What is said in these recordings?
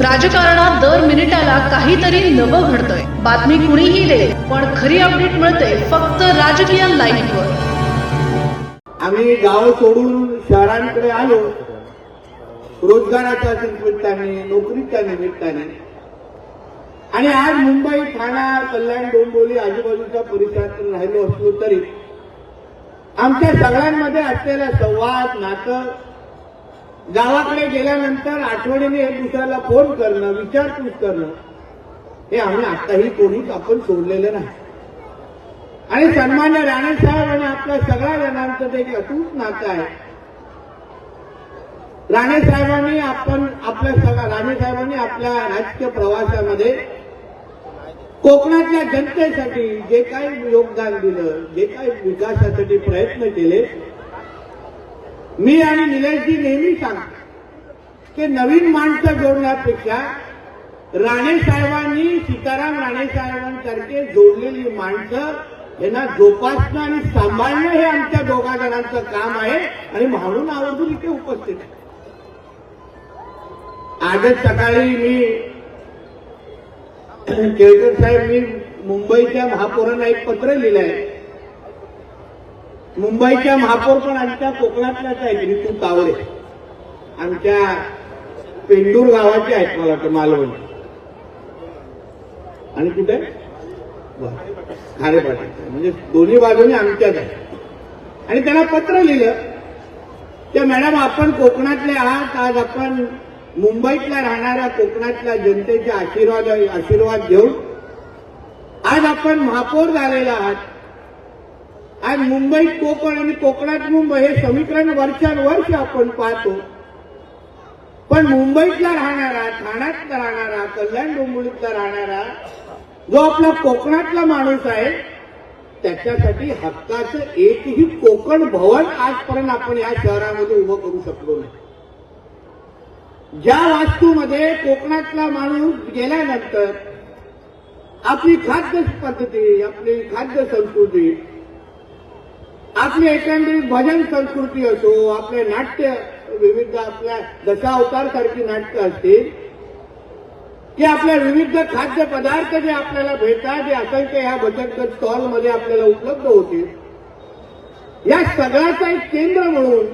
राजकारणात दर मिनिटाला काहीतरी नवं घडतंय. बातमी कुणीही दे पण खरी अपडेट मिळते फक्त राजकीय लाईव्हवर आम्ही गाव सोडून शहरांकडे आलो. रोजगाराच्या निमित्ताने नोकरीच्या निमित्ताने. आणि आज मुंबई ठाणा कल्याण डोंबिवली आजूबाजूच्या परिसरात राहिलो असलो तरी आमच्या सगळ्यांमध्ये असलेला संवाद नातं गावाकडे गेल्यानंतर आठवणीने एक दुसऱ्याला फोन करणं विचारपूस करणं हे आम्ही आताही कोणीच आपण सोडलेलं नाही. आणि सन्मान्य राणे साहेब आणि आपल्या सगळ्या जणांचं ते एक अतूट नातं आहे. राणे साहेबांनी आपण आपल्या सगळ्या राणे साहेबांनी आपल्या राजकीय प्रवासामध्ये कोकणातल्या जनतेसाठी जे काही योगदान दिलं जे काही विकासासाठी प्रयत्न केले मी आणि निलेशजी नेहमी सांगतो की नवीन माणसं जोडण्यापेक्षा राणे साहेबांनी सीताराम राणे साहेबांसारखे जोडलेली माणसं यांना जोपासणं आणि सांभाळणं हे आमच्या दोघा जणांचं काम आहे आणि म्हणून आवर्जून इथे उपस्थित आहे. आजच सकाळी मी केळकर साहेब मी मुंबईच्या महापौरांना एक पत्र लिहिलं आहे मुंबईच्या महापौर पण आमच्या कोकणातल्याच आहेत म्हणजे ऋतू तावडे आमच्या पेंडूर गावाचे आहेत मला वाटतं मालवण. आणि कुठे? खारेपाटी म्हणजे दोन्ही बाजूने आमच्याच आहे आणि त्यांना पत्र लिहिलं त्या मॅडम आपण कोकणातले आहात आज आपण मुंबईतल्या राहणाऱ्या कोकणातल्या जनतेचे आशीर्वाद आशीर्वाद घेऊन आज आपण महापौर झालेला आहात. आज मुंबईत कोकण आणि कोकणात मुंबई हे समीकरण वर्षानुवर्ष आपण पाहतो. पण मुंबईतला राहणारा ठाण्यातला राहणारा कल्याण डोंबिवलीतला राहणारा जो आपला कोकणातला माणूस आहे त्याच्यासाठी हक्काचं एकही कोकण भवन आजपर्यंत आपण या शहरामध्ये उभं करू शकलो नाही. ज्या वास्तूमध्ये कोकणातला माणूस गेल्यानंतर आपली खाद्य पद्धती आपली खाद्य संस्कृती आपली एकंदरीत भजन संस्कृती असो आपले नाट्य विविध आपल्या दशावतार सारखी नाटकं असतील की आपल्या विविध खाद्य पदार्थ जे आपल्याला भेटतात जे असंख्य ह्या बचत स्टॉलमध्ये आपल्याला उपलब्ध होतील या सगळ्याचं एक केंद्र म्हणून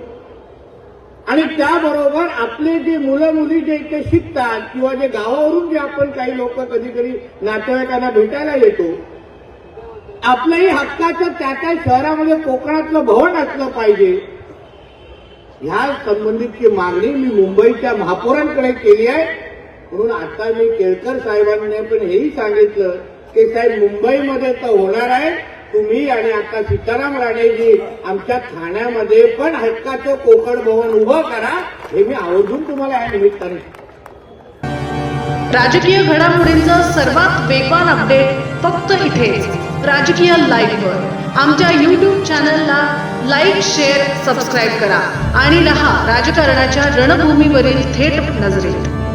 आणि त्याबरोबर आपले जे मुलं मुली जे इथे शिकतात किंवा जे गावावरून जे आपण काही लोक कधी कधी नातेवाईकांना भेटायला येतो आपलंही हक्काचं त्या त्या शहरामध्ये कोकणातलं भवन असलं पाहिजे. ह्या संबंधितची मागणी मी मुंबईच्या महापौरांकडे केली आहे. म्हणून आता मी केळकर साहेबांनी पण हेही सांगितलं की साहेब मुंबईमध्ये तर होणार आहे. तुम्ही आणि आता सीताराम राणेजी आमच्या ठाण्यामध्ये पण हक्काचं कोकण भवन उभं करा. हे मी आवर्जून तुम्हाला या निमित्ताने राजकीय घडामोडींचं सर्वात वेगवान अपडेट फक्त इथेच. राजकीय लाईव्हवर आमच्या यूट्यूब चॅनलला लाईक शेअर सबस्क्राईब करा. आणि रहा राजकारणाच्या रणभूमीवरील थेट नजरेत.